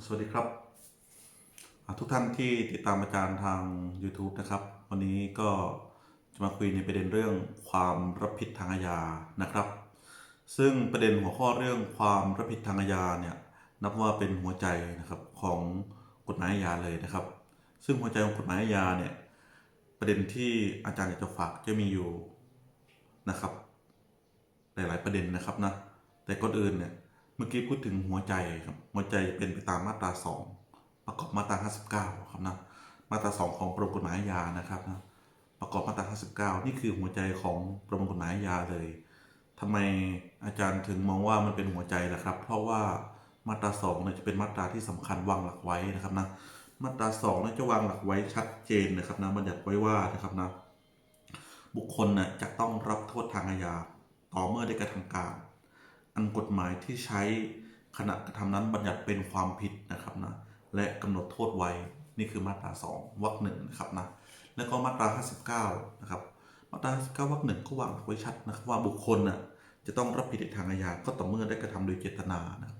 สวัสดีครับ ทุกท่านที่ติดตามอาจารย์ทาง YouTube นะครับ วันนี้ก็จะมาคุยในประเด็นเรื่องความรับผิดทางอาญานะครับ ซึ่งประเด็นหัวข้อเรื่องความรับผิดทางอาญาเนี่ยนับว่าเป็นหัวใจนะครับของกฎหมายอาญาเลยนะครับ ซึ่งหัวใจของกฎหมายอาญาเนี่ยประเด็นที่อาจารย์อยากจะฝากจะมีอยู่นะครับ หลายๆประเด็นนะครับนะแต่ก่อนอื่นเนี่ย เมื่อกี้พูดถึงหัวใจครับ หัวใจเป็นไปตามมาตรา2ประกอบมาตรา59ครับนะมาตรา2ของประมวลกฎหมายอาญานะครับนะประกอบมาตรา59นี่คือหัวใจของประมวลกฎหมายอาญาเลยทำไมอาจารย์ถึงมองว่ามันเป็นหัวใจล่ะครับ เพราะว่ามาตรา2เนี่ยจะเป็นมาตราที่สำคัญวางหลักไว้นะครับนะมาตรา2เนี่ยจะวางหลักไว้ชัดเจนนะครับนะบัญญัติไว้ว่านะครับนะบุคคลน่ะจะต้องรับโทษทางอาญาต่อเมื่อได้กระทำการ อันกฎหมายที่ใช้ขณะกระทำนั้นบัญญัติเป็นความผิดนะครับนะและกำหนดโทษไว้นี่คือมาตรา 2วรรคหนึ่งนะครับนะแล้วก็มาตรา 59นะครับมาตรา59วรรคหนึ่งก็วางไว้ชัดนะครับว่าบุคคลน่ะจะต้องรับผิดในทางอาญาก็ต่อเมื่อได้กระทำโดยเจตนานะ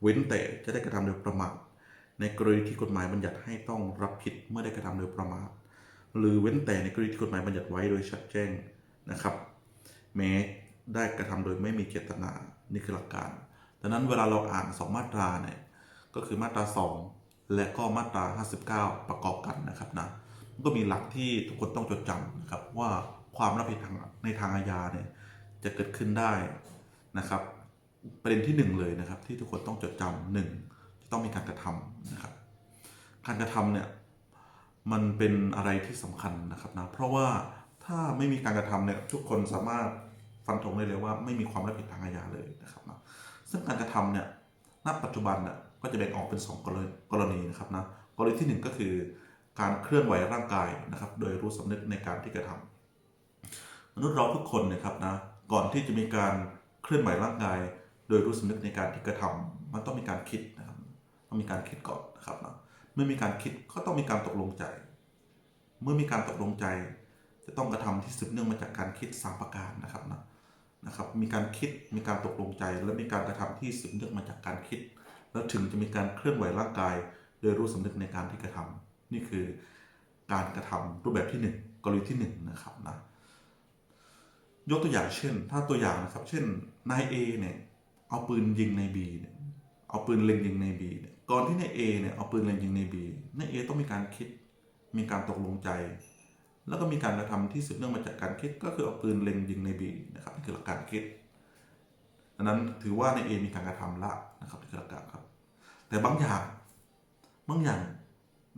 เว้นแต่จะได้กระทำโดยประมาทในกรณีที่กฎหมายบัญญัติให้ต้องรับผิดเมื่อได้กระทำโดยประมาทหรือเว้นแต่ในกรณีที่กฎหมายบัญญัติไว้โดยชัดแจ้งนะครับ แม้ ได้กระทำโดยไม่มีเจตนานี่คือหลักการดังนั้นเวลาเราอ่านสองมาตราเนี่ยก็คือมาตรา 2 และก็มาตรา 59 ประกอบกันนะครับนะก็มีหลักที่ทุกคนต้องจดจำนะครับว่าความรับผิดทางในทางอาญาเนี่ยจะเกิดขึ้นได้นะครับ ประเด็นที่หนึ่งเลยนะครับ ที่ทุกคนต้องจดจำหนึ่งจะต้องมีการกระทำนะครับ การกระทำเนี่ยมันเป็นอะไรที่สำคัญนะครับนะเพราะว่าถ้าไม่มีการกระทำเนี่ยทุกคนสามารถ ฟันธงได้เลยว่าไม่มีความรับผิดทางอาญาเลยนะครับนะซึ่งการกระทำเนี่ยณปัจจุบันเนี่ยก็จะแบ่งออกเป็น 2 กรณีกรณีนะครับนะกรณีที่ 1 ก็คือการเคลื่อนไหวร่างกายนะครับ โดยรู้สำนึกในการที่กระทำมนุษย์เราทุกคนเนะครับนะก่อนที่จะมีการเคลื่อนไหวร่างกาย โดยรู้สำนึกในการที่กระทำมันต้องมีการคิดนะครับต้องมีการคิดก่อนนะครับนะเมื่อมีการคิดก็ต้องมีการตกลงใจ เมื่อมีการตกลงใจ จะต้องกระทำที่สืบเนื่องมาจากการคิดสามประการนะครับนะ นะครับมีการคิดมีการตกลงใจ และมีการกระทำที่สืบเนื่องมาจากการคิด แล้วถึงจะมีการเคลื่อนไหวร่างกาย โดยรู้สำนึกในการที่กระทำนี่คือการกระทำรูปแบบที่หนึ่งกรณีที่หนึ่งนะครับนะยกตัวอย่างเช่น ถ้าตัวอย่างนะครับ เช่นนายเอเนี่ยเอาปืนยิงนายบีเนี่ยเอาปืนเล็งยิงในบีเนี่ยก่อนที่นายเอเนี่ยเอาปืนเล็งยิงในบีนายเอต้องมีการคิดมีการตกลงใจ แล้วก็มีการกระทำที่สืบเนื่องมาจากการคิดก็คือเอาปืนเล็งยิงในบีนะครับนี่คือหลักการคิดดังนั้นถือว่าในเอมีการกระทำละนะครับนี่คือหลักการครับ แต่บางอย่างบางอย่าง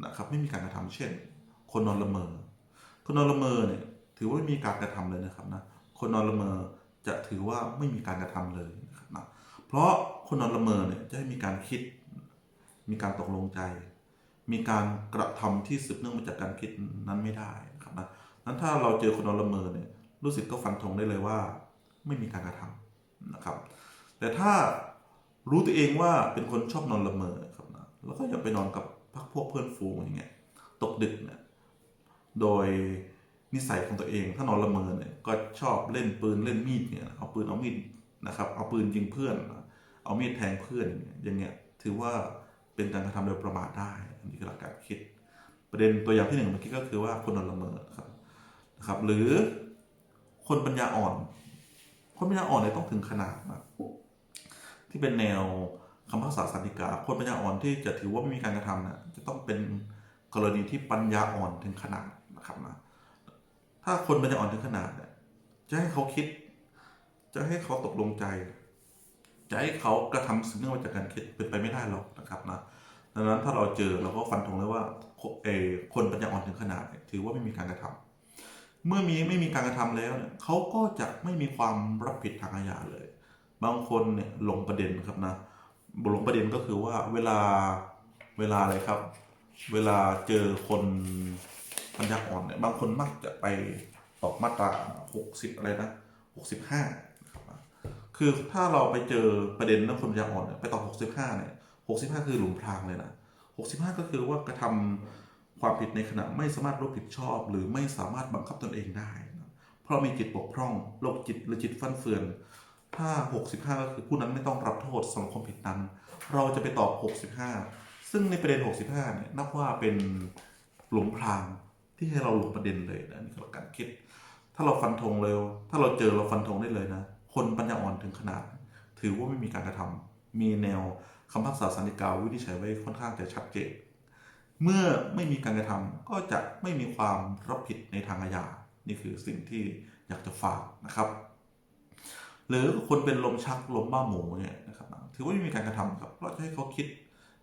นะครับไม่มีการกระทำเช่น คนนอนละเมอ คนนอนละเมอเนี่ยถือว่าไม่มีการกระทำเลยนะครับนะคนนอนละเมอจะถือว่าไม่มีการกระทำเลยนะครับนะเพราะคนนอนละเมอเนี่ยจะให้มีการคิด มีการตกลงใจ มีการกระทำที่สืบเนื่องมาจากการคิดนั้นไม่ได้ นั้นถ้าเราเจอคนนอนละเมอเนี่ยรู้สึกก็ฟันธงได้เลยว่า ไม่มีการกระทำนะครับ แต่ถ้ารู้ตัวเองว่าเป็นคนชอบนอนละเมอครับนะแล้วก็อย่าไปนอนกับพักพวกเพื่อนฝูงอย่างเงี้ยตกดึกเนี่ยโดยนิสัยของตัวเอง ถ้านอนละเมอเนี่ยก็ชอบเล่นปืนเล่นมีดเนี่ยเอาปืนเอามีดนะครับ เอาปืนยิงเพื่อน เอามีดแทงเพื่อนอย่างเงี้ยถือว่าเป็นการกระทำโดยประมาทได้ อันนี้คือหลักการคิด ประเด็นตัวอย่างที่หนึ่งเมื่อกี้ก็คือว่าคนนอนละเมอครับ นะครับ หรือคนปัญญาอ่อน คนปัญญาอ่อนเนี่ยต้องถึงขนาดนะที่เป็นแนวคำพักษาสันติกา คนปัญญาอ่อนที่จะถือว่าไม่มีการกระทำนะจะต้องเป็นกรณีที่ปัญญาอ่อนถึงขนาดนะครับนะถ้าคนปัญญาอ่อนถึงขนาดเนี่ยจะให้เขาคิด จะให้เขาตกลงใจ จะให้เขากระทำสิ่งเนื่องมาจากการคิดเป็นไปไม่ได้หรอกนะครับนะดังนั้นถ้าเราเจอเราก็ฟันธงเลยว่าเอคนปัญญาอ่อนถึงขนาด ถือว่าไม่มีการกระทำ เมื่อมีไม่มีการกระทำแล้วเนี่ยเขาก็จะไม่มีความรับผิดทางอาญาเลย บางคนเนี่ยหลงประเด็นครับนะหลงประเด็นก็คือว่าเวลาเวลาอะไรครับ เวลาเจอคนปัญญาอ่อนเนี่ยบางคนมักจะไปตอกมาตรา60 อะไรนะ65นะครับนะคือถ้าเราไปเจอประเด็นเรื่องคนปัญญาอ่อนเนี่ยไปต่อ65เนี่ย65 คือหลุมพรางเลยนะ65 ก็คือว่ากระทำ ความผิดในขณะไม่สามารถรับผิดชอบ หรือไม่สามารถบังคับตนเองได้ เพราะมีจิตบกพร่องโรคจิตหรือจิตฟั่นเฟือน ถ้า 65 ก็คือผู้นั้นไม่ต้องรับโทษสำหรับความผิดนั้น เราจะไปตอบ 65 ซึ่งในประเด็น 65เนี่ยนับว่าเป็นหลงพรางที่ให้เราหลงประเด็นเลยนะนี่คือการคิด ถ้าเราฟันธงเร็ว ถ้าเราเจอเราฟันธงได้เลยนะ คนปัญญาอ่อนถึงขนาด ถือว่าไม่มีการกระทำมีแนวคำพักษาสันติกาวินิจฉัยไว้ค่อนข้างจะชัดเจน เมื่อไม่มีการกระทำก็จะไม่มีความรับผิดในทางอาญา นี่คือสิ่งที่อยากจะฝากนะครับ หรือคนเป็นลมชักลมบ้าหมูเนี่ยนะครับถือว่าไม่มีการกระทำครับเราจะให้เขาคิด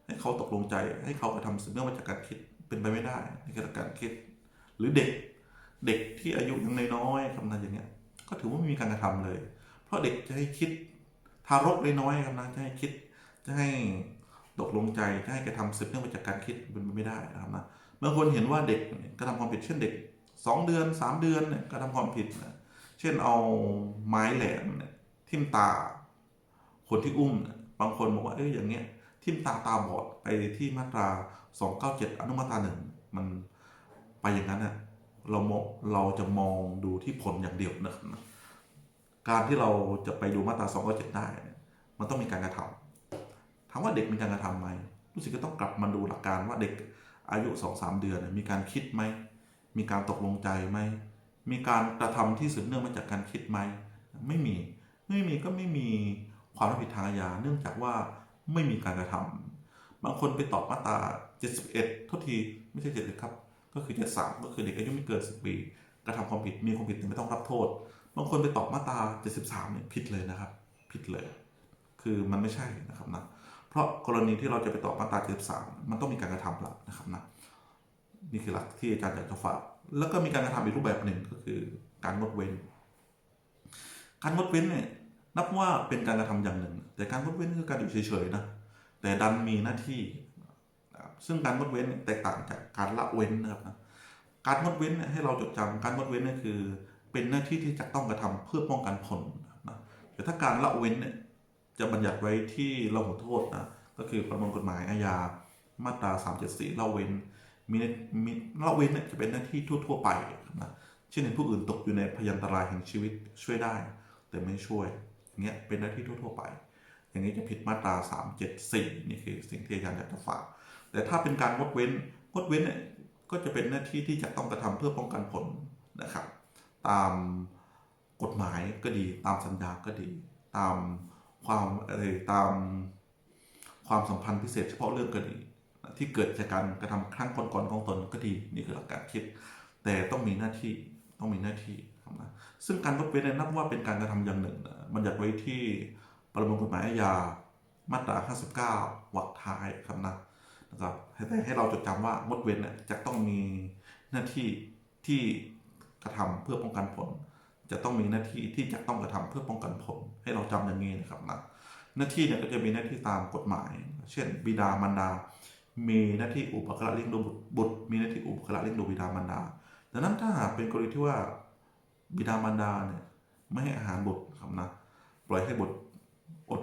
ให้เขาตกลงใจ ให้เขากระทำสืบเนื่องมาจากการคิดเป็นไปไม่ได้ในการคิด หรือเด็กเด็กที่อายุยังน้อยๆครับนอย่างเงี้ยก็ถือว่าไม่มีการกระทำเลย เพราะเด็กจะให้คิดทารกน้อยๆครับนจะให้คิดจะให้ ตกลงใจจะให้กระทำสืบเนื่องมาจากการคิดเป็นไปไม่ได้นะครับนะบางคนเห็นว่าเด็กกระทำความผิดเช่นเด็ก 2 เดือน 3 เดือนเนี่ยกระทำความผิดนะเช่นเอาไม้แหลมเนี่ยทิ่มตา คนที่อุ้มบางคนบอกว่าเอ้ยอย่างเงี้ยทิ่มตาตาบอดไปที่มาตรา 297 อนุมาตราหนึ่งมันไปอย่างนั้นน่ะเรามเราจะมองดูที่ผลอย่างเดียวนะครับนะการที่เราจะไปดูมาตรา 297 ได้เนี่ยมันต้องมีการกระทำ ถามว่าเด็กมีการกระทำไหมรู้สึกก็ต้องกลับมาดูหลักการว่าเด็กอายุ2-3เดือนมีการคิดไหม มีการตกลงใจไหม มีการกระทำที่สืบเนื่องมาจากการคิดไหม ไม่มี ไม่มีก็ไม่มีความรับผิดทางอาญา เนื่องจากว่าไม่มีการกระทำบางคนไปตอบมาตรา 71ทษทีไม่ใช่70ครับ ก็คือ 73 ก็คือเด็กอายุไม่เกิน 10 ปี กระทำความผิด มีความผิดแต่ไม่ต้องรับโทษ บางคนไปตอบมาตรา 73 เนี่ยผิดเลยนะครับ ผิดเลย คือมันไม่ใช่นะครับนะเราะกรณีที่เราจะไปตอบมาตรา73มันต้องมีการกระทำละนะครับนะนี่คือหลักที่อาจารย์อยากจะฝากแล้วก็มีการกระทำอีกรูปแบบหนึ่งก็คือการงดเว้น การงดเว้นเนี่ยนับว่าเป็นการกระทำอย่างหนึ่ง แต่การงดเว้นคือการอยู่เฉยๆนะแต่ดันมีหน้าที่ ซึ่งการงดเว้นแตกต่างจากการละเว้นนะครับนะการงดเว้นให้เราจดจำการงดเว้นนี่คือ เป็นหน้าที่ที่จะต้องกระทำเพื่อป้องกันผลนะแต่ถ้าการละเว้นเนี่ย จะบัญญัติไว้ที่ระหุโทษนะก็คือประมวลกฎหมายอาญามาตรา 374ละเว้นมีมีละเว้นเนี่ยจะเป็นหน้าที่ทั่ว ๆ ไปนะเช่นเห็นผู้อื่นตกอยู่ในพยันตรายแห่งชีวิตช่วยได้ แต่ไม่ช่วยอย่างเงี้ยเป็นหน้าที่ทั่ว ๆ ไป อย่างนี้จะผิดมาตรา 374 นี่คือสิ่งที่อาจารย์อยากจะฝากแต่ถ้าเป็นการงดเว้นงดเว้นเนี่ยก็จะเป็นหน้าที่ที่จะต้องกระทำเพื่อป้องกันผลนะครับ ตามกฎหมายก็ดี ตามสัญญาก็ดี ตาม ความอะไรตามความสัมพันธ์พิเศษเฉพาะเรื่องก็ดี ที่เกิดจากการกระทำครั้งก่อนๆของตนก็ดีนี่คือหลักการคิด แต่ต้องมีหน้าที่ต้องมีหน้าที่ครับนะซึ่งการงดเว้นนับว่าเป็นการกระทำอย่างหนึ่งนะมันจัดไว้ที่ประมวลกฎหมายอาญามาตรา 59วรรคท้ายครับนะนะครับให้แต่ให้เราจดจำว่างดเว้นเนี่ยจะต้องมีหน้าที่ที่กระทำเพื่อป้องกันผล จะต้องมีหน้าที่ที่จะต้องกระทำเพื่อป้องกันผลให้เราจำอย่างนี้นะครับนะหน้าที่เนี่ยก็จะมีหน้าที่ตามกฎหมาย เช่น บิดามารดา มีหน้าที่อุปการะเลี้ยงดูบุตร มีหน้าที่อุปการะเลี้ยงดูบิดามารดาดังนั้นถ้าหากเป็นกรณีที่ว่าบิดามารดาเนี่ยไม่ให้อาหารบุตรครับนะปล่อยให้บุตรอด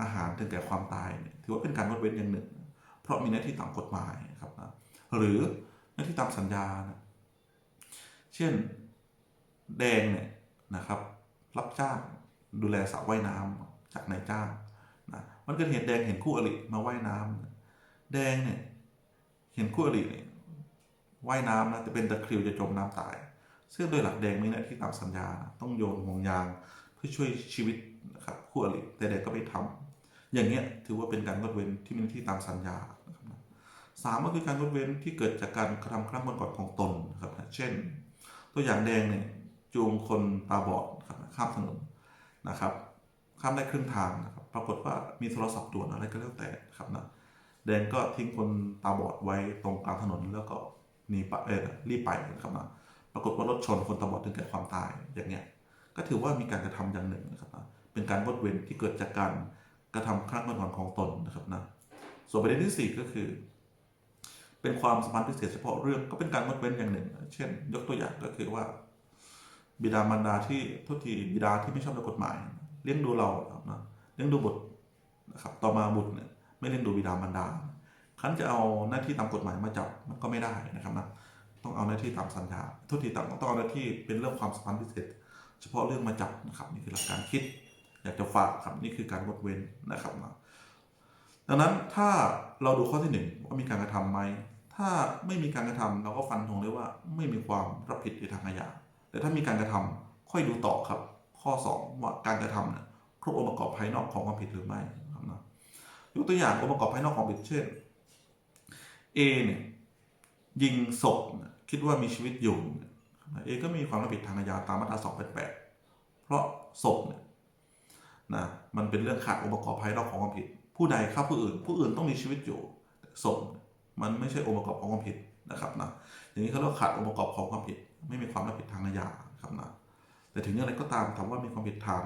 อาหารถึงแก่ความตายเนี่ยถือว่าเป็นการงดเว้นอย่างหนึ่ง เพราะมีหน้าที่ตามกฎหมายครับนะหรือหน้าที่ตามสัญญานะเช่นแดงเนี่ย นะครับ รับจ้างดูแลสระว่ายน้ำจากนายจ้างนะมันเกิดเหตุแดงเห็นคู่อริมาว่ายน้ำแดงเนี่ยเห็นคู่อริเนี่ยว่ายน้ำนะแต่เป็นตะคริวจะจมน้ำตาย ซึ่งโดยหลักแดงมีหน้าที่ตามสัญญา ต้องโยนห่วงยางเพื่อช่วยชีวิตนะครับคู่อริแต่แดงก็ไม่ทำอย่างเงี้ยถือว่าเป็นการงดเว้นที่มีหน้าที่ตามสัญญาสามก็คือการงดเว้นที่เกิดจากการกระทำครั้งก่อนของตนนะครับเช่น ตัวอย่างแดงเนี่ย จูงคนตาบอดข้ามถนนนะครับข้ามได้ครึ่งทางนะครับปรากฏว่ามีโทรศัพท์ด่วนอะไรก็แล้วแต่ครับนะแดงก็ทิ้งคนตาบอดไว้ตรงกลางถนนแล้วก็หนีไปเออรีบไปนะครับนะปรากฏว่ารถชนคนตาบอดถึงแก่ความตายอย่างเงี้ยก็ถือว่ามีการกระทำอย่างหนึ่งนะครับนะเป็นการงดเว้นที่เกิดจากการกระทำครั้งก่อนของตนนะครับนะส่วนประเด็นที่สี่ก็คือ เป็นความสัมพันธ์พิเศษเฉพาะเรื่องก็เป็นการงดเว้นอย่างหนึ่ง เช่น ยกตัวอย่างก็คือว่า บิดามารดาที่ทุกทีบิดาที่ไม่ชอบด้วยกฎหมาย เลี้ยงดูเราครับนะเลี้ยงดูบุตรนะครับต่อมาบุตรเนี่ยไม่เลี้ยงดูบิดามารดาคันจะเอาหน้าที่ตามกฎหมายมาจับมันก็ไม่ได้นะครับนะต้องเอาหน้าที่ตามสัญญาทุกทีต้องต้องเอาหน้าที่เป็นเรื่องความสัมพันธ์พิเศษ เฉพาะเรื่องมาจับนะครับนี่คือหลักการคิด อยากจะฝากครับนี่คือการงดเว้นนะครับนะดังนั้นถ้าเราดูข้อที่หนึ่งว่ามีการกระทำไหมถ้าไม่มีการกระทำเราก็ฟันธงได้ว่าไม่มีความรับผิดในทางอาญา แต่ถ้ามีการกระทำค่อยดูต่อครับ ข้อ 2 ว่าการกระทำเนี่ยครบองค์ประกอบภายนอกของความผิดหรือไม่นะครับนะยกตัวอย่างองค์ประกอบภายนอกของผิดเช่น A เนี่ยยิงศพคิดว่ามีชีวิตอยู่เอก็มีความรับผิดทางอาญาตามมาตรา288 เพราะศพเนี่ยนะมันเป็นเรื่องขาดองค์ประกอบภายนอกของความผิด ผู้ใดฆ่าผู้อื่น ผู้อื่นต้องมีชีวิตอยู่ศพมันไม่ใช่องค์ประกอบของความผิดนะครับนะอย่างนี้เขาเรียกว่าขาดองค์ประกอบของความผิด ไม่มีความรับผิดทางอาญาครับนะแต่ถึงอย่างไรก็ตามถามว่ามีความผิดฐาน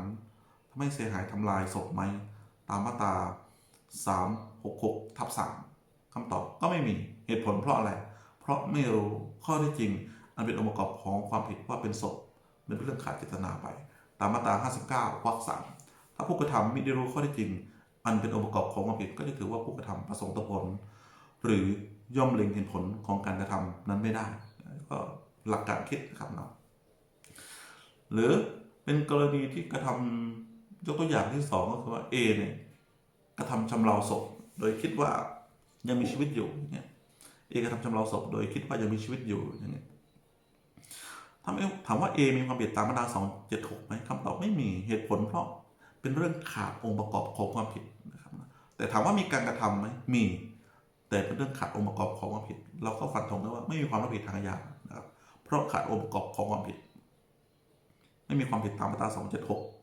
ทำให้เสียหายทำลายศพไหมตามมาตรา 366ทับ3คำตอบก็ไม่มีเหตุผลเพราะอะไร เพราะไม่รู้ข้อที่จริง อันเป็นองค์ประกอบของความผิดว่าเป็นศพเป็นเรื่องขาดเจตนาไป ตามมาตรา 59วรรคสามถ้าผู้กระทำมิได้รู้ข้อที่จริง อันเป็นองค์ประกอบของความผิดก็จะถือว่าผู้กระทำประสงค์ต่อผล หรือย่อมเล็งเห็นผลของการกระทำนั้นไม่ได้ก็ หลักการคิดนะครับเนาะหรือเป็นกรณีที่กระทำยกตัวอย่างที่สองก็คือว่า A เนี่ยกระทำชำเราศพโดยคิดว่ายังมีชีวิตอยู่เนี่ยเอกระทำชำเราศพโดยคิดว่ายังมีชีวิตอยู่อย่างเงี้ยถามถามว่า A มีความผิดตามมาตรา276ไหมคำตอบไม่มีเหตุผลเพราะเป็นเรื่องขาดองค์ประกอบของความผิดนะครับแต่ถามว่ามีการกระทำไหมมี แต่เป็นเรื่องขาดองค์ประกอบของความผิด เราก็ฟันธงได้ว่าไม่มีความรับผิดทางอาญา เพราะขาดองค์ประกอบของความผิด ไม่มีความผิดตามมาตรา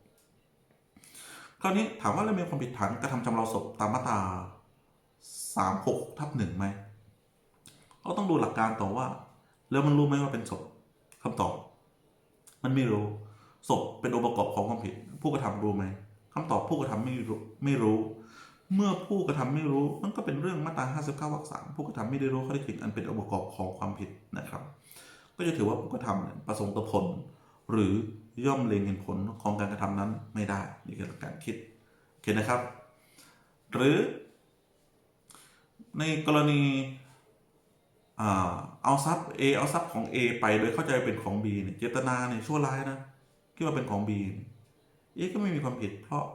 276 คราวนี้ถามว่าเรามีความผิดฐานกระทำชำเราศพตามมาตรา 36ทับหนึ่งไหมเราต้องดูหลักการต่อว่า แล้วมันรู้ไหมว่าเป็นศพคำตอบ มันไม่รู้ศพเป็นองค์ประกอบของความผิด ผู้กระทำรู้ไหมคำตอบผู้กระทำไม่รู้ไม่รู้ เมื่อผู้กระทำไม่รู้มันก็เป็นเรื่องมาตรา 59วรรคสามผู้กระทำไม่ได้รู้ข้อเท็จจริงอันเป็นองค์ประกอบของความผิดนะครับ ก็จะถือว่าผู้กระทำประสงค์ต่อผล หรือย่อมเล็งเห็นผลของการกระทำนั้นไม่ได้นี่คือหลักการคิดโอเคนะครับ หรือ ในกรณีเอาทรัพย์ A เอาทรัพย์ของ A ไปโดยเข้าใจเป็นของ B เนี่ยเจตนาเนี่ยชั่วร้ายนะคิดว่าเป็นของ B เอก็ไม่มีความผิด เพราะ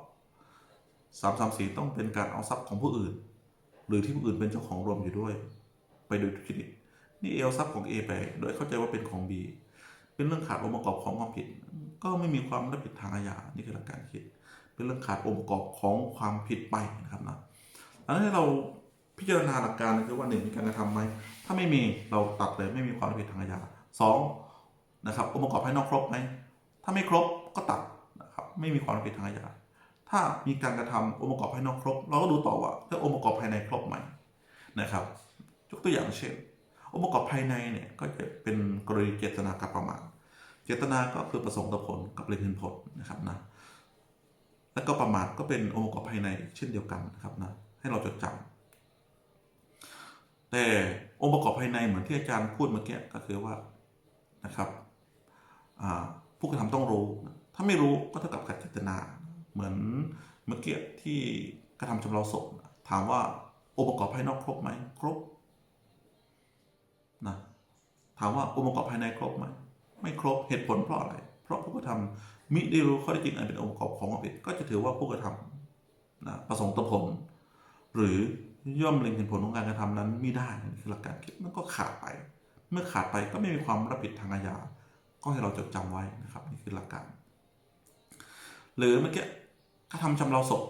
สามสามสี่ต้องเป็นการเอาทรัพย์ของผู้อื่น หรือที่ผู้อื่นเป็นเจ้าของรวมอยู่ด้วย ไปโดยทุจริต นี่เอาทรัพย์ของ A ไปโดยเข้าใจว่าเป็นของ B เป็นเรื่องขาดองค์ประกอบของความผิด ก็ไม่มีความรับผิดทางอาญา นี่คือหลักการคิด เป็นเรื่องขาดองค์ประกอบของความผิดไปนะครับนะอันนั้นเราพิจารณาหลักการคือว่าหนึ่งมีการกระทำไหม ถ้าไม่มีเราตัดเลยไม่มีความรับผิดทางอาญาสองนะครับองค์ประกอบภายนอกครบไหม ถ้าไม่ครบก็ตัดนะครับไม่มีความรับผิดทางอาญา ถ้ามีการกระทำองค์ประกอบภายนอกครบ เราก็ดูต่อว่าถ้าองค์ประกอบภายในครบไหมนะครับ ยกตัวอย่างเช่น องค์ประกอบภายในเนี่ยก็จะเป็นกรณีเจตนากับประมาทเจตนาก็คือประสงค์ต่อผลกับเล็งเห็นผลนะครับนะแล้วก็ประมาทก็เป็นองค์ประกอบภายในเช่นเดียวกันนะครับนะให้เราจดจำแต่องค์ประกอบภายในเหมือนที่อาจารย์พูดเมื่อกี้ก็คือว่านะครับผู้กระทำต้องรู้ ถ้าไม่รู้ก็เท่ากับขัดเจตนา เหมือนเมื่อกี้ที่กระทำชำเราศพถามว่าองค์ประกอบภายนอกครบไหมครบ นะถามว่าองค์ประกอบภายในครบไหมไม่ครบเหตุผลเพราะอะไร เพราะผู้กระทำมิได้รู้ข้อเท็จจริงอันเป็นองค์ประกอบของความผิดก็จะถือว่าผู้กระทำนะประสงค์ต่อผล หรือย่อมเล็งเห็นผลของการกระทำนั้นไม่ได้นี่คือหลักการคิดมันก็ขาดไป เมื่อขาดไปก็ไม่มีความรับผิดทางอาญาก็ให้เราจดจำไว้นะครับนี่คือหลักการ หรือเมื่อกี้กระทำชำเราศพ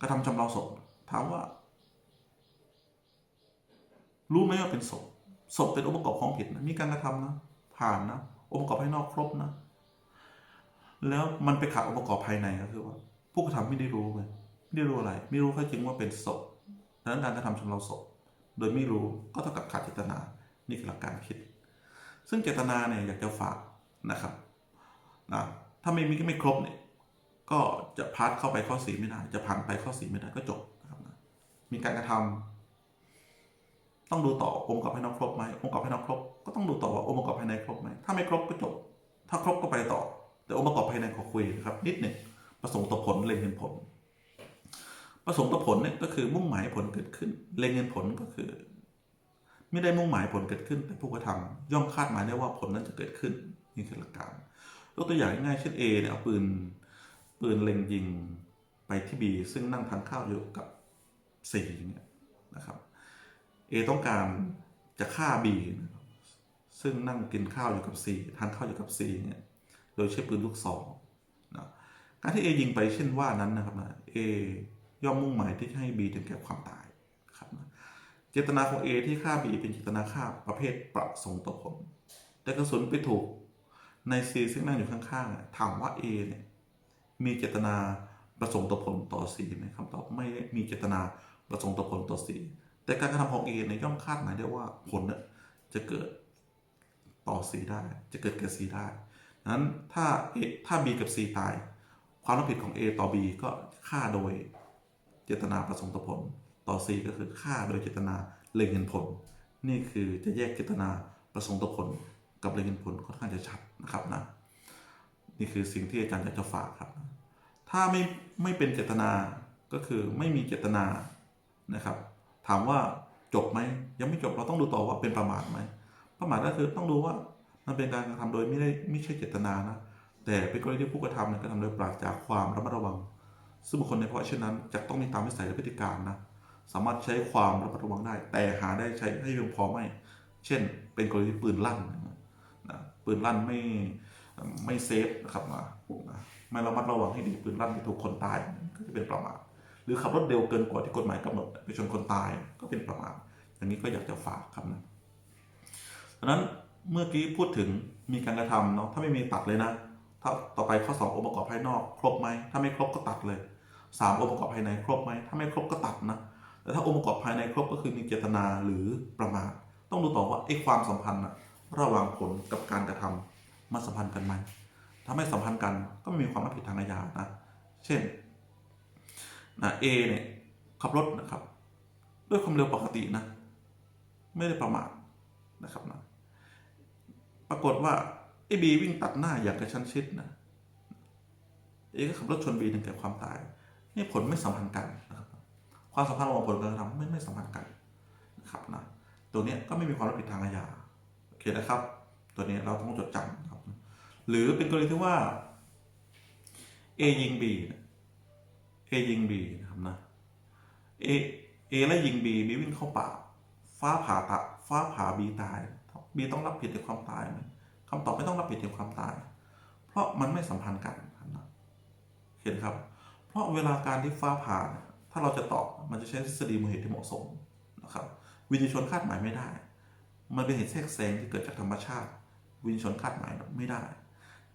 กระทำชำเราศพถามว่า รู้ไหมว่าเป็นศพ ศพเป็นองค์ประกอบของผิดนะมีการกระทำนะ ผ่านนะองค์ประกอบภายนอกครบนะ แล้วมันไปขาดองค์ประกอบภายในก็คือว่า ผู้กระทำไม่ได้รู้ไงไม่ได้รู้อะไร ไม่รู้แค่จริงว่าเป็นศพดังนั้นการกระทำชำเราศพโดยไม่รู้ก็เท่ากับขาดเจตนา นี่คือหลักการคิด ซึ่งเจตนาเนี่ยอยากจะฝากนะครับนะถ้าไม่มีไม่ครบเนี่ยก็จะพาดเข้าไปข้อสีไม่ได้ จะผ่านไปข้อสีไม่ได้ก็จบนะครับนะมีการกระทำ ต้องดูต่อองค์ประกอบภายนอกครบไหมองค์ประกอบภายนอกครบก็ต้องดูต่อว่าองค์ประกอบภายในครบไหมถ้าไม่ครบก็จบ ถ้าครบก็ไปต่อ แต่องค์ประกอบภายในขอคุยนะครับนิดหนึ่งประสงค์ต่อผลเล็งเห็นผล ประสงค์ต่อผลเนี่ยก็คือมุ่งหมายผลเกิดขึ้น เล็งเห็นผลก็คือ ไม่ได้มุ่งหมายผลเกิดขึ้น แต่ผู้กระทำย่อมคาดหมายได้ว่าผลนั้นจะเกิดขึ้นนี่คือหลักการยกตัวอย่างง่ายเช่น A เนี่ยเอาปืนปืนเล็งยิงไปที่ B ซึ่งนั่งทานข้าวอยู่กับ C เนี่ยนะครับ A ต้องการจะฆ่า B ซึ่งนั่งกินข้าวอยู่กับ C ทานข้าวอยู่กับ C เนี่ยโดยใช้ปืนลูกซองนะการที่ A ยิงไปเช่นว่านั้นนะครับนะ A ย่อมมุ่งหมายที่จะให้ B ถึงแก่ความตายครับนะเจตนาของ A ที่ฆ่า B เป็นเจตนาฆ่าประเภทประสงค์ต่อผล แต่กระสุนไปถูกใน C ซึ่งนั่งอยู่ข้างๆถามว่า A เนี่ยมีเจตนาประสงค์ต่อผลต่อ C ไหมคำตอบไม่มีเจตนาประสงค์ต่อผลต่อ C แต่การกระทำของ A เนี่ยย่อมคาดหมายได้ว่าผลนี่จะเกิดต่อ C ได้ จะเกิดแก่ C ได้นั้นถ้า A ถ้า B กับ C ตาย ความรับผิดของ A ต่อ B ก็ฆ่าโดยเจตนาประสงค์ต่อผล ต่อ C ก็คือฆ่าโดยเจตนาเล็งเห็นผล นี่คือจะแยกเจตนาประสงค์ต่อผล กับเล็งเห็นผลค่อนข้างจะชัดนะครับนะนี่คือสิ่งที่อาจารย์อยากจะฝากครับ ถ้าไม่ไม่เป็นเจตนาก็คือไม่มีเจตนานะครับ ถามว่าจบไหมยังไม่จบเราต้องดูต่อว่าเป็นประมาทไหมประมาทก็คือต้องดูว่ามันเป็นการกระทำโดยไม่ได้ไม่ใช่เจตนานะแต่เป็นกรณีที่ผู้กระทำเนี่ยกระทำโดยปราศจากความระมัดระวัง ซึ่งบุคคลในภาวะเช่นนั้นจะต้องมีตามวิสัยและพฤติการนะสามารถใช้ความระมัดระวังได้ แต่หาได้ใช้ให้เพียงพอไหมเช่น เป็นกรณีปืนลั่นนะปืนลั่นไม่ไม่เซฟนะครับนะไม่ระมัดระวังให้ดีปืนลั่นไปถูกคนตายก็จะเป็นประมาท หรือขับรถเร็วเกินกว่าที่กฎหมายกำหนดไปชนคนตายก็เป็นประมาทอย่างนี้ก็อยากจะฝากครับนะดังนั้นเมื่อกี้พูดถึงมีการกระทำเนาะถ้าไม่มีตัดเลยนะ ถ้าต่อไปข้อสององค์ประกอบภายนอก ครบไหมถ้าไม่ครบก็ตัดเลยสามองค์ประกอบภายในครบไหมถ้าไม่ครบก็ตัดนะแต่ถ้าองค์ประกอบภายในครบก็คือมีเจตนาหรือประมาทต้องดูต่อว่าไอ้ความสัมพันธ์อะระหว่างผลกับการกระทำมันสัมพันธ์กันไหมถ้าไม่สัมพันธ์กันก็ไม่มีความรับผิดทางอาญานะ เช่น นะเอเนี่ยขับรถนะครับ ด้วยความเร็วปกตินะ ไม่ได้ประมาทนะครับนะปรากฏว่าไอ้บีวิ่งตัดหน้าอย่างกระชั้นชิดนะเอก็ขับรถชนบีถึงแก่ความตาย นี่ผลไม่สัมพันธ์กันนะครับ ความสัมพันธ์ระหว่างผลการกระทำไม่ไม่สัมพันธ์กันนะครับนะตัวนี้ก็ไม่มีความรับผิดทางอาญาโอเคนะครับ ตัวนี้เราต้องจดจำนะครับ หรือเป็นกรณีที่ว่า A ยิง B นะ A ยิง B นะครับนะ A A และยิง B B วิ่งเข้าป่า ฟ้าผ่าตะฟ้าผ่า B ตาย B ต้องรับผิดในความตายไหมคำตอบไม่ต้องรับผิดในความตาย เพราะมันไม่สัมพันธ์กันนะเห็นครับ เพราะเวลาการที่ฟ้าผ่า ถ้าเราจะตอบมันจะใช้ทฤษฎีมูลเหตุที่เหมาะสมนะครับวินิจฉัยคาดหมายไม่ได้ มันเป็นเหตุแทรกแซงที่เกิดจากธรรมชาติ วินิจฉัยคาดหมายไม่ได้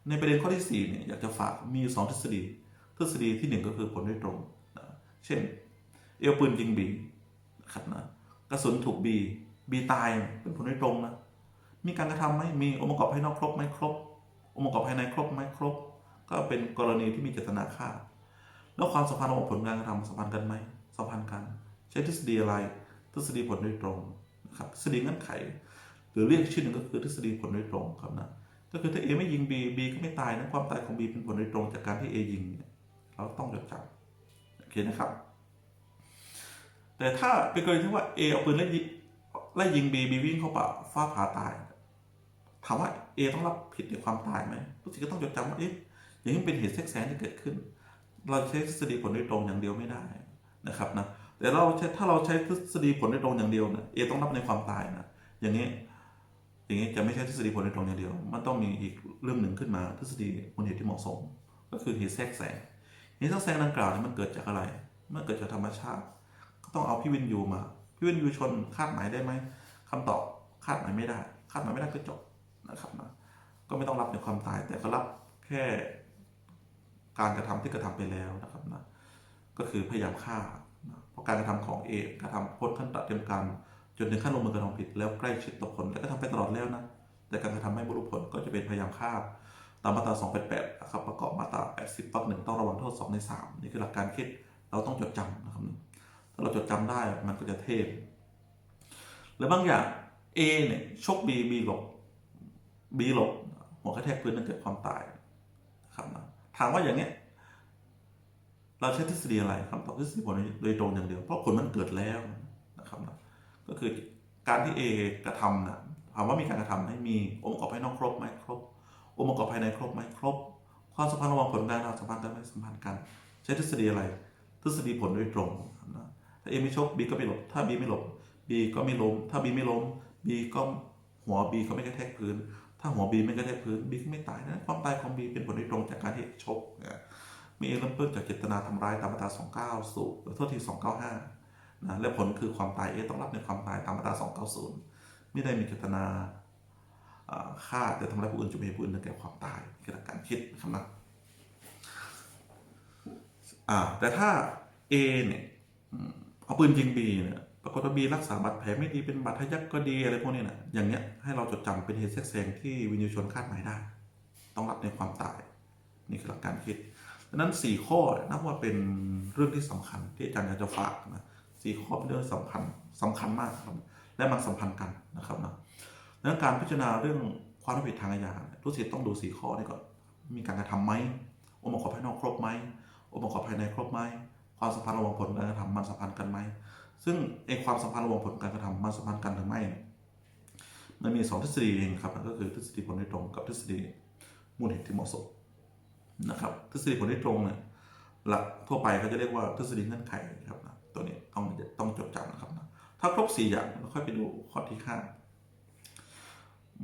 ในประเด็นข้อที่4เนี่ยอยากจะฝากมีอยู่สองทฤษฎี ทฤษฎีที่หนึ่งก็คือผลโดยตรงนะเช่น เอวปืนยิงบีนะครับนะกระสุนถูกบีบีตายเป็นผลโดยตรงนะมีการกระทำไหมมีองค์ประกอบภายนอกครบไหมครบองค์ประกอบภายในครบไหมครบ ก็เป็นกรณีที่มีเจตนาฆ่า แล้วความสัมพันธ์ระหว่างผลการกระทำสัมพันธ์กันไหมสัมพันธ์กัน ใช้ทฤษฎีอะไร ทฤษฎีผลโดยตรงนะครับทฤษฎีเงื่อนไข หรือเรียกชื่อหนึ่งก็คือทฤษฎีผลโดยตรงครับนะก็คือถ้า A ไม่ยิง B B ก็ไม่ตายนะความตายของ B เป็นผลโดยตรงจากการที่ A ยิงเนี่ย เราต้องจดจำโอเคนะครับ แต่ถ้าเป็นกรณีที่ว่า A เอาปืนไล่ยิงไล่ยิง B B วิ่งเข้าป่าฟ้าผ่าตาย ถามว่า A ต้องรับผิดในความตายไหมทุกทีก็ต้องจดจำว่าเอ๊ะอย่างนี้เป็นเหตุแทรกแซงที่เกิดขึ้น เราใช้ทฤษฎีผลโดยตรงอย่างเดียวไม่ได้นะครับนะแต่เราใช้ถ้าเราใช้ทฤษฎีผลโดยตรงอย่างเดียวนะเอต้องรับในความตายนะอย่างนี้อย่างนี้จะไม่ใช่ทฤษฎีผลโดยตรงอย่างเดียว มันต้องมีอีกเรื่องหนึ่งขึ้นมาทฤษฎีมูลเหตุที่เหมาะสม ก็คือเหตุแทรกแซง เหตุแทรกแซงดังกล่าวเนี่ยมันเกิดจากอะไร มันเกิดจากธรรมชาติ ก็ต้องเอาพี่วินยูมา พี่วินยูชนคาดหมายได้ไหมคำตอบคาดหมายไม่ได้ คาดหมายไม่ได้ก็จบนะครับนะก็ไม่ต้องรับในความตาย แต่ก็รับแค่การกระทำที่กระทำไปแล้วนะครับนะก็คือพยายามฆ่านะเพราะการกระทำของเอกระทำพ้นขั้นตอเตรียมการจนถึงขั้นลงมือกระทำผิดแล้วใกล้ชิดต่อผลแล้วก็ทำไปตลอดแล้วนะแต่การกระทำไม่บรรลุผลก็จะเป็นพยายามฆ่า ตามมาตรา 288นะครับประกอบมาตรา 80ปักหนึ่งต้องระวังโทษ2ใน 3 นี่คือหลักการคิดเราต้องจดจำนะครับถ้าเราจดจำได้มันก็จะเทพหรือบางอย่าง A เนี่ยชก B B หลบ B หลบหัวกระแทกพื้นนั่นเกิดความตายนะครับนะถามว่าอย่างเนี้ยเราใช้ทฤษฎีอะไรคำตอบทฤษฎีผลโดยตรงอย่างเดียว เพราะผลมันเกิดแล้วนะครับนะก็คือการที่ A กระทำนะถามว่ามีการกระทำไหมมีองค์ประกอบภายนอกครบไหมครบ องค์ประกอบภายในครบไหมครบ ความสัมพันธ์ระหว่างผลการกระสัมพันธ์กันไหมสัมพันธ์กัน ใช้ทฤษฎีอะไร ทฤษฎีผลโดยตรงนะแต่ A ไม่ชก B ก็ไม่หลบ ถ้า B ไม่หลบ B ก็ไม่ล้ม ถ้า B ไม่ล้ม B ก็หัว B ก็ไม่กระแทกพื้น ถ้าหัว B ไม่กระแทกพื้น B ก็ไม่ตายนะความตายของ B เป็นผลโดยตรงจากการที่ชกนะมีเอเริ่มต้นจากเจตนาทำร้ายตามมาตรา29สู่โทษที่295นะและผลคือความตาย A ต้องรับในความตายตามมาตรา290 ไม่ได้มีเจตนา ฆ่าแต่ทำร้ายผู้อื่นจนเป็นเหตุผู้อื่นถึงแก่ความตายนี่คือหลักการคิดนะครับนะแต่ถ้า A เนี่ยเอาปืนยิง B เนี่ยปรากฏว่า B รักษาบาดแผลไม่ดีเป็นบาดทะยักก็ดีอะไรพวกนี้นะอย่างเงี้ยให้เราจดจำเป็นเหตุแทรกแซงที่วินยูชนคาดหมายได้ ต้องรับในความตาย นี่คือหลักการคิดดังนั้น 4 ข้อนับว่าเป็นเรื่องที่สำคัญที่อาจารย์อยากจะฝากนะสี่ข้อเป็นเรื่องสำคัญสำคัญมากครับและมันสัมพันธ์กันนะครับนะ ดังนั้นการพิจารณาเรื่องความรับผิดทางอาญาเนี่ยทุกสิทธิ์ต้องดูสี่ข้อนี้ก่อน มีการกระทำไหมองค์ประกอบภายนอกครบไหมองค์ประกอบภายในครบไหมความสัมพันธ์ระหว่างผลการกระทำมันสัมพันธ์กันไหมซึ่งไอความสัมพันธ์ระหว่างผลการกระทำมันสัมพันธ์กันหรือไม่มันมีสองทฤษฎีเองครับก็คือทฤษฎีผลโดยตรงกับทฤษฎีมูลเหตุที่เหมาะสมนะครับทฤษฎีผลโดยตรงเนี่ยหลักทั่วไปเขาจะเรียกว่าทฤษฎีเงื่อนไขครับนะตัวนี้ต้องต้องจดจำนะครับนะถ้าครบสี่อย่างเราค่อยไปดูข้อที่ห้า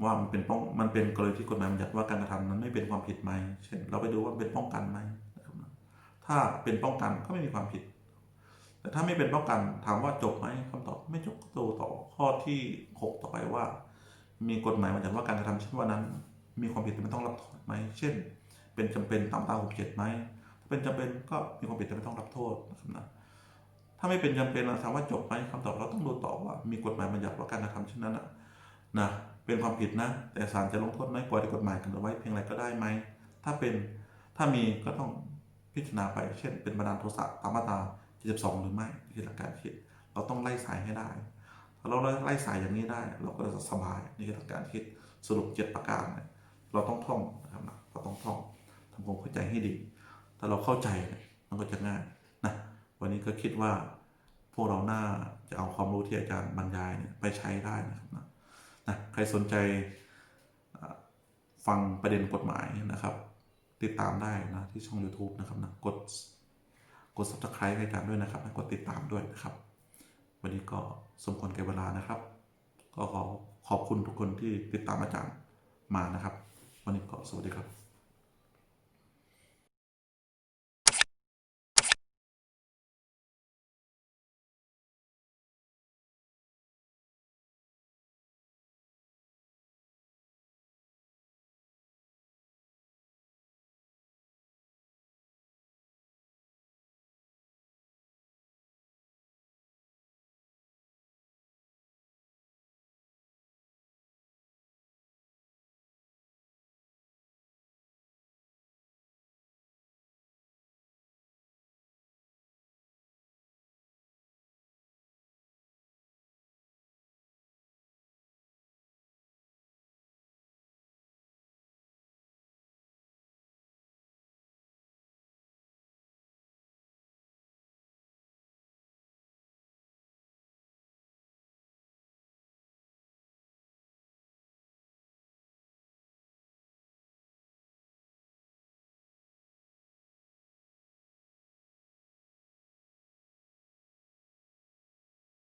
ว่ามันเป็นป้องมันเป็นกรณีที่กฎหมายบัญญัติว่าการกระทำนั้นไม่เป็นความผิดไหมเช่น เราไปดูว่าเป็นป้องกันไหมถ้าเป็นป้องกันก็ไม่มีความผิด แต่ถ้าไม่เป็นป้องกันถามว่าจบไหมคำตอบไม่จบก็โตต่อข้อที่6ต่อไปว่า มีกฎหมายบัญญัติว่าการกระทำเช่นว่านั้น มีความผิดแต่ไม่ต้องรับโทษไหมเช่น เป็นจำเป็นตามตรา67ไหมถ้าเป็นจำเป็นก็มีความผิดแต่ไม่ต้องรับโทษนะครับนะถ้าไม่เป็นจำเป็นเราถามว่าจบไหมคำตอบเราต้องดูต่อว่า มีกฎหมายบัญญัติว่าการกระทำเช่นนั้นนะนะ เป็นความผิดนะ แต่ศาลจะลงโทษไหมปล่อยในกฎหมายกันเอาไว้เพียงไรก็ได้ไหม ถ้าเป็นถ้ามีก็ต้องพิจารณาไป เช่น เป็นบันดาลโทสะตามมาตรา72 หรือไม่นี่คือหลักการคิด เราต้องไล่สายให้ได้ ถ้าเราไล่สายอย่างนี้ได้ เราก็จะสบายนี่คือหลักการคิดสรุปเจ็ดประการเนี่ยเราต้องท่องนะครับนะเราต้องท่องทำความเข้าใจให้ดี ถ้าเราเข้าใจมันก็จะง่ายนะวันนี้ก็คิดว่าพวกเราน่าจะเอาความรู้ที่อาจารย์บรรยายเนี่ยไปใช้ได้นะครับนะ นะใครสนใจฟังประเด็นกฎหมายนะครับ ติดตามได้นะที่ช่อง YouTube นะครับนะกดกด subscribe ให้ตามด้วยนะครับนะกดติดตามด้วยนะครับ วันนี้ก็สมควรแก่เวลานะครับ ก็ขอขอบคุณทุกคนที่ติดตามอาจารย์มานะครับ วันนี้ก็สวัสดีครับ